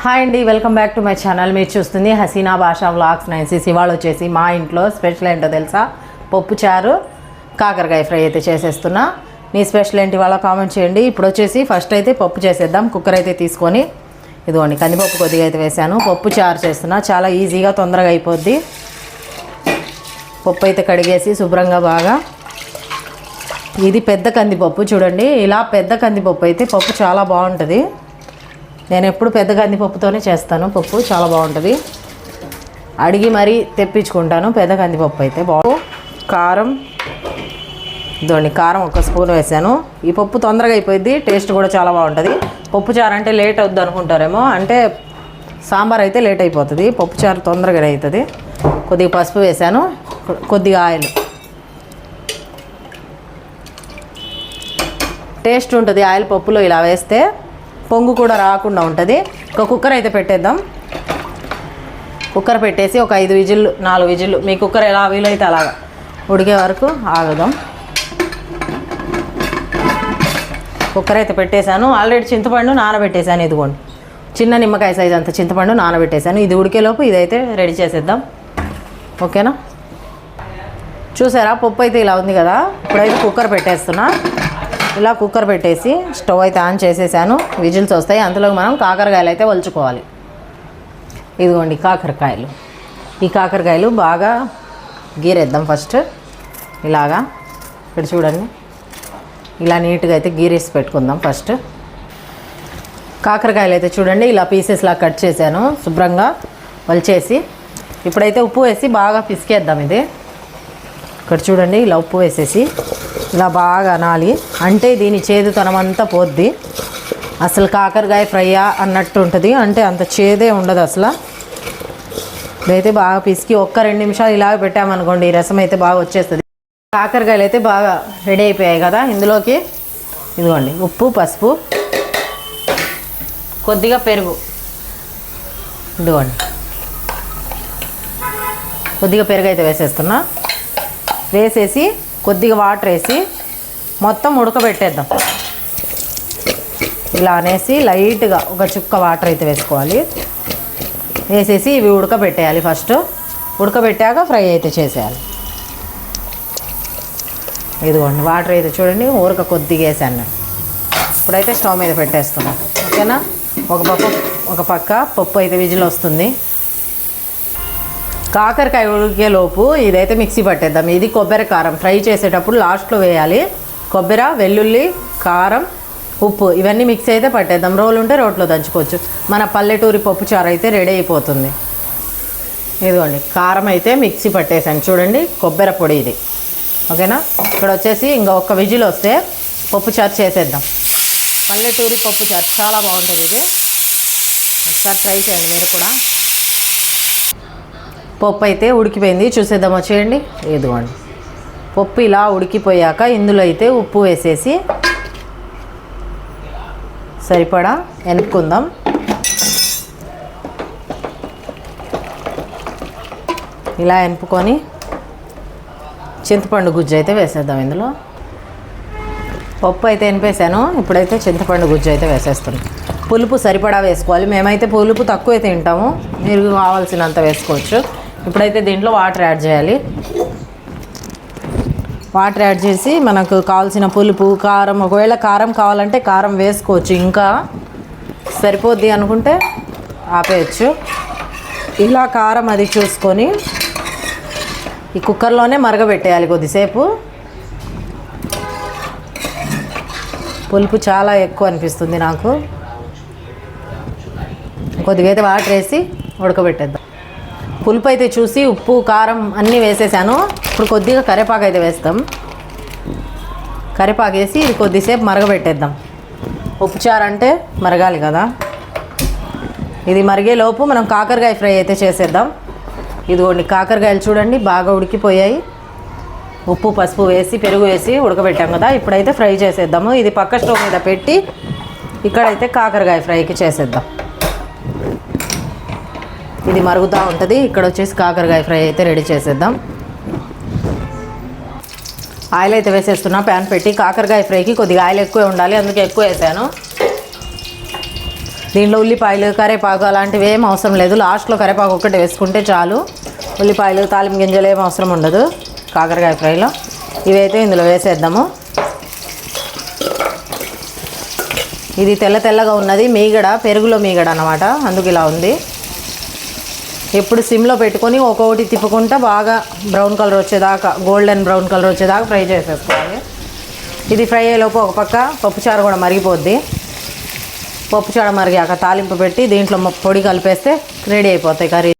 Hi అండి welcome back to my channel. మీరు చూస్తుంది హసీనా భాషా వ్లాగ్స్ నైన్ సిస్. ఇవాళ వచ్చేసి మా ఇంట్లో స్పెషల్ ఏంటో తెలుసా? పప్పు చారు కాకరకాయ ఫ్రై అయితే చేసేస్తున్నా. మీ స్పెషల్ ఏంటి వాళ్ళ కామెంట్ చేయండి. ఇప్పుడు వచ్చేసి ఫస్ట్ అయితే పప్పు చేసేద్దాం. కుక్కర్ అయితే తీసుకొని ఇదిగోండి కందిపప్పు కొద్దిగా అయితే వేసాను. పప్పు చారు చేస్తున్నా. చాలా ఈజీగా తొందరగా అయిపోద్ది. పప్పు అయితే కడిగేసి శుభ్రంగా బాగా. ఇది పెద్ద కందిపప్పు చూడండి. ఇలా పెద్ద కందిపప్పు అయితే పప్పు చాలా బాగుంటుంది. నేను ఎప్పుడు పెద్ద కందిపప్పుతోనే చేస్తాను. పప్పు చాలా బాగుంటుంది. అడిగి మరీ తెప్పించుకుంటాను. పెద్ద కందిపప్పు అయితే బాగు కారం ఇదండి కారం ఒక స్పూన్ వేసాను. ఈ పప్పు తొందరగా అయిపోయింది టేస్ట్ కూడా చాలా బాగుంటుంది. పప్పు చారు అంటే లేట్ అవుద్ది అనుకుంటారేమో. అంటే సాంబార్ అయితే లేట్ అయిపోతుంది. పప్పు చారు తొందరగా అవుతుంది. కొద్దిగా పసుపు వేసాను. కొద్దిగా ఆయిల్. టేస్ట్ ఉంటుంది ఆయిల్ పప్పులో ఇలా వేస్తే పొంగు కూడా రాకుండా ఉంటుంది. ఒక కుక్కర్ అయితే పెట్టేద్దాం. కుక్కర్ పెట్టేసి ఒక ఐదు విజిల్లు నాలుగు విజిల్లు. మీ కుక్కర్ ఎలా వీలైతే అలాగా ఉడికే వరకు ఆగుదాం. కుక్కర్ అయితే పెట్టేశాను. ఆల్రెడీ చింతపండు నానబెట్టేశాను ఇదిగోండి. చిన్న నిమ్మకాయ సైజ్ అంత చింతపండు నానబెట్టేశాను. ఇది ఉడికేలోపు ఇదైతే రెడీ చేసేద్దాం. ఓకేనా? చూసారా? పప్పు అయితే ఇలా ఉంది కదా. ఇప్పుడైతే కుక్కర్ పెట్టేస్తున్నా. ఇలా కుక్కర్ పెట్టేసి స్టవ్ అయితే ఆన్ చేసేసాను. విజిల్స్ వస్తాయి. అంతలో మనం కాకరకాయలు అయితే వలుచుకోవాలి. ఇదిగోండి కాకరకాయలు. ఈ కాకరకాయలు బాగా గీరేద్దాం ఫస్ట్ ఇలాగా. ఇక్కడ చూడండి. ఇలా నీట్గా అయితే గీరేసి పెట్టుకుందాం ఫస్ట్ కాకరకాయలు అయితే చూడండి. ఇలా పీసెస్లా కట్ చేశాను. శుభ్రంగా వలిచేసి. ఇప్పుడైతే ఉప్పు వేసి బాగా పిసికేద్దాం ఇది. ఇక్కడ చూడండి. ఇలా ఉప్పు వేసేసి. ఇలా బాగా అనాలి. అంటే దీని చేదుతనం అంతా పోద్ది. అసలు కాకరకాయ ఫ్రైయా అన్నట్టు ఉంటుంది. అంటే అంత చేదే ఉండదు అసలు. ఇదైతే బాగా పిసికి ఒక్క రెండు నిమిషాలు ఇలాగ పెట్టామనుకోండి ఈ రసం అయితే బాగా వచ్చేస్తుంది. కాకరకాయలు అయితే బాగా రెడీ అయిపోయాయి కదా ఇందులోకి. ఇదిగోండి ఉప్పు పసుపు కొద్దిగా పెరుగు. ఇదిగోండి. కొద్దిగా పెరుగు అయితే వేసేస్తున్నా. వేసేసి కొద్దిగా వాటర్ వేసి మొత్తం ఉడకబెట్టేద్దాం. ఇలా అనేసి లైట్గా ఒక చుక్క వాటర్ అయితే వేసుకోవాలి. వేసేసి ఇవి ఉడకబెట్టేయాలి ఫస్ట్. ఉడకబెట్టాక ఫ్రై అయితే చేసేయాలి. ఇదిగోండి వాటర్ అయితే చూడండి ఊరక కొద్దిగా వేసాను నేను. ఇప్పుడైతే స్టవ్ మీద పెట్టేస్తున్నాను ఓకేనా? ఒక పక్క ఒక పక్క పప్పు అయితే విజిల్ వస్తుంది. కాకరకాయ ఉడికేలోపు ఇదైతే మిక్సీ పట్టేద్దాం. ఇది కొబ్బరి కారం. ఫ్రై చేసేటప్పుడు లాస్ట్లో వేయాలి. కొబ్బరి వెల్లుల్లి కారం ఉప్పు ఇవన్నీ మిక్స్ అయితే పట్టేద్దాం. రోలు ఉంటే రోట్లో దంచుకోవచ్చు. మన పల్లెటూరి పప్పు చారు అయితే రెడీ అయిపోతుంది. ఇదిగోండి కారం అయితే మిక్సీ పట్టేసాను. చూడండి కొబ్బరి పొడి ఇది. ఓకేనా? ఇక్కడ వచ్చేసి ఇంకా ఒక్క విజిల్ వస్తే పప్పు చారు చేసేద్దాం. పల్లెటూరి పప్పు చారు చాలా బాగుంటుంది ఇది. ఒకసారి ట్రై చేయండి మీరు కూడా. పప్పు అయితే ఉడికిపోయింది. చూసేద్దామా చేయండి. ఇదిగోండి. పప్పు ఇలా ఉడికిపోయాక ఇందులో అయితే ఉప్పు వేసేసి సరిపడా ఎనుపుకుందాం ఇలా ఎనుపుకొని చింతపండు గుజ్జు అయితే వేసేద్దాం ఇందులో. పప్పు అయితే ఎనిపేసాను ఇప్పుడైతే చింతపండు గుజ్జు అయితే వేసేస్తున్నాం. పులుపు సరిపడా వేసుకోవాలి. మేమైతే పులుపు తక్కువే తింటాము. మీరు కావాల్సినంత వేసుకోవచ్చు. ఇప్పుడైతే దీంట్లో వాటర్ యాడ్ చేయాలి. వాటర్ యాడ్ చేసి మనకు కావాల్సిన పులుపు కారం ఒకవేళ కారం కావాలంటే కారం వేసుకోవచ్చు. ఇంకా సరిపోద్ది అనుకుంటే ఆపేయచ్చు. ఇలా కారం అది చూసుకొని ఈ కుక్కర్లోనే మరగబెట్టేయాలి కొద్దిసేపు. పులుపు చాలా ఎక్కువ అనిపిస్తుంది నాకు. కొద్దిగా అయితే వాటర్ వేసి ఉడకబెట్టేద్దాం. పులుపు అయితే చూసి ఉప్పు కారం అన్నీ వేసేసాను. ఇప్పుడు కొద్దిగా కరివేపాకు అయితే వేస్తాం. కరివేపాకు వేసి ఇది కొద్దిసేపు మరగబెట్టేద్దాం. ఉప్పు చారు అంటే మరగాలి కదా. ఇది మరిగే లోపు మనం కాకరకాయ ఫ్రై అయితే చేసేద్దాం. ఇదిగోండి కాకరకాయలు చూడండి బాగా ఉడికిపోయాయి. ఉప్పు పసుపు వేసి పెరుగు వేసి ఉడకబెట్టాం కదా. ఇప్పుడైతే ఫ్రై చేసేద్దాము. ఇది పక్క స్టవ్ మీద పెట్టి ఇక్కడైతే కాకరకాయ ఫ్రైకి చేసేద్దాం. ఇది మరుగుతూ ఉంటుంది. ఇక్కడ వచ్చేసి కాకరకాయ ఫ్రై అయితే రెడీ చేసేద్దాం. ఆయిల్ అయితే వేసేస్తున్నా ప్యాన్ పెట్టి. కాకరకాయ ఫ్రైకి కొద్దిగా ఆయిల్ ఎక్కువ ఉండాలి అందుకే ఎక్కువ వేసాను. దీంట్లో ఉల్లిపాయలు కరేపాకు అలాంటివి ఏం అవసరం లేదు. లాస్ట్లో కరేపాకు ఒక్కటి వేసుకుంటే చాలు. ఉల్లిపాయలు తాలింపు గింజలు ఏం అవసరం ఉండదు కాకరకాయ ఫ్రైలో. ఇవైతే ఇందులో వేసేద్దాము. ఇది తెల్ల తెల్లగా ఉన్నది మీగడ పెరుగులో మీగడ అనమాట అందుకు ఇలా ఉంది. ఎప్పుడు సిమ్లో పెట్టుకొని ఒక్కొక్కటి తిప్పుకుంటా బాగా బ్రౌన్ కలర్ వచ్చేదాకా గోల్డెన్ బ్రౌన్ కలర్ వచ్చేదాకా ఫ్రై చేసేసుకోవాలి. ఇది ఫ్రై అయ్యేలోపు ఒక పక్క పప్పుచారు కూడా మరిగిపోద్ది. పప్పుచారు మరిగాక తాలింపు పెట్టి దీంట్లో పొడి కలిపేస్తే రెడీ అయిపోతాయి కర్రీ.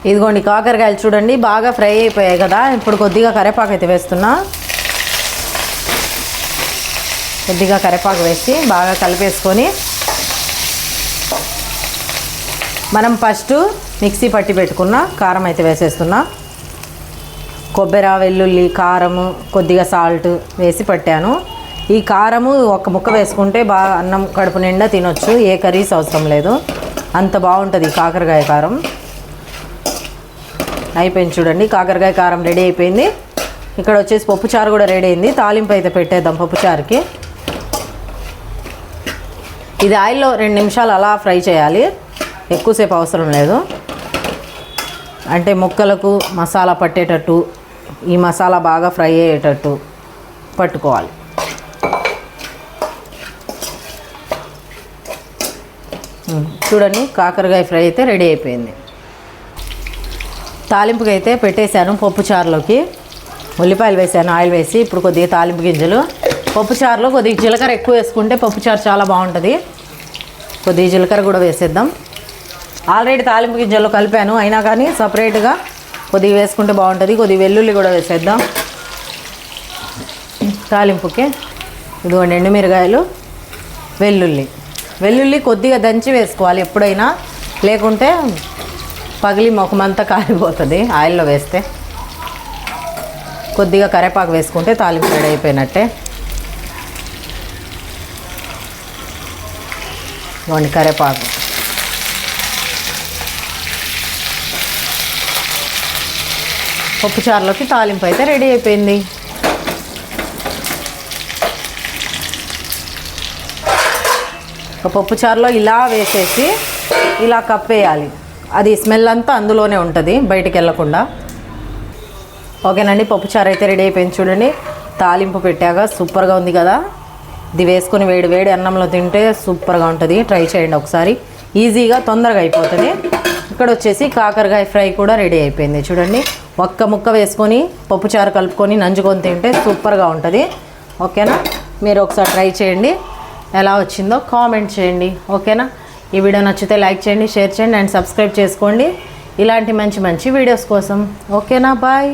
ఇదిగోండి కాకరకాయలు చూడండి బాగా ఫ్రై అయిపోయాయి కదా. ఇప్పుడు కొద్దిగా కరేపాకు అయితే వేస్తున్నా. కొద్దిగా కరేపాకు వేసి బాగా కలిపేసుకొని మనం ఫస్ట్ మిక్సీ పట్టి పెట్టుకున్న కారం అయితే వేసేస్తున్నా. కొబ్బరి వెల్లుల్లి కారము కొద్దిగా సాల్ట్ వేసి పట్టాను. ఈ కారము ఒక ముక్క వేసుకుంటే బాగా అన్నం కడుపు నిండా తినొచ్చు ఏ కర్రీస్ అవసరం లేదు. అంత బాగుంటుంది కాకరకాయ కారం. అయిపోయింది చూడండి కాకరకాయ కారం రెడీ అయిపోయింది. ఇక్కడ వచ్చేసి పప్పుచారు కూడా రెడీ అయింది. తాలింపు అయితే పెట్టేద్దాం పప్పుచారుకి ఇది ఆయిల్లో రెండు నిమిషాలు అలా ఫ్రై చేయాలి. ఎక్కువసేపు అవసరం లేదు. అంటే ముక్కలకు మసాలా పట్టేటట్టు ఈ మసాలా బాగా ఫ్రై అయ్యేటట్టు పట్టుకోవాలి. చూడండి కాకరకాయ ఫ్రై అయితే రెడీ అయిపోయింది. తాలింపుకి అయితే పెట్టేశాను పప్పు చారులోకి. ఉల్లిపాయలు వేసాను ఆయిల్ వేసి ఇప్పుడు కొద్దిగా తాలింపు గింజలు. పప్పు చారులో కొద్దిగా జీలకర్ర ఎక్కువ వేసుకుంటే పప్పు చారు చాలా బాగుంటుంది. కొద్దిగా జీలకర్ర కూడా వేసేద్దాం. ఆల్రెడీ తాలింపు గింజల్లో కలిపాను. అయినా కానీ సపరేట్గా కొద్దిగా వేసుకుంటే బాగుంటుంది. కొద్దిగా వెల్లుల్లి కూడా వేసేద్దాం. తాలింపుకి ఇదిగోండి ఎండుమిరగాయలు వెల్లుల్లి. వెల్లుల్లి కొద్దిగా దంచి వేసుకోవాలి ఎప్పుడైనా. లేకుంటే పగిలి ముఖమంతా కాలిపోతుంది ఆయిల్లో వేస్తే. కొద్దిగా కరేపాకు వేసుకుంటే తాలింపు రెడీ అయిపోయినట్టే. ఇదిగోండి కరేపాకు. పప్పుచారులోకి తాలింపు అయితే రెడీ అయిపోయింది. ఒక పప్పుచారులో ఇలా వేసేసి ఇలా కప్పేయాలి. అది స్మెల్ అంతా అందులోనే ఉంటుంది బయటికి వెళ్ళకుండా. ఓకేనండి పప్పుచారు అయితే రెడీ అయిపోయింది చూడండి. తాలింపు పెట్టాక సూపర్గా ఉంది కదా. ఇది వేసుకొని వేడి వేడి అన్నంలో తింటే సూపర్గా ఉంటుంది. ట్రై చేయండి ఒకసారి. ఈజీగా తొందరగా అయిపోతుంది. ఇక్కడ వచ్చేసి కాకరకాయ ఫ్రై కూడా రెడీ అయిపోయింది. చూడండి ఒక్క ముక్క వేసుకొని పప్పుచారు కలుపుకొని నంజుకొని తింటే సూపర్గా ఉంటుంది. ఓకేనా? మీరు ఒకసారి ట్రై చేయండి. ఎలా వచ్చిందో కామెంట్ చేయండి. ఓకేనా? ఈ వీడియో నచ్చితే లైక్ చేయండి షేర్ చేయండి అండ్ సబ్స్క్రైబ్ చేసుకోండి. ఇలాంటి మంచి మంచి వీడియోస్ కోసం. ఓకేనా? బాయ్.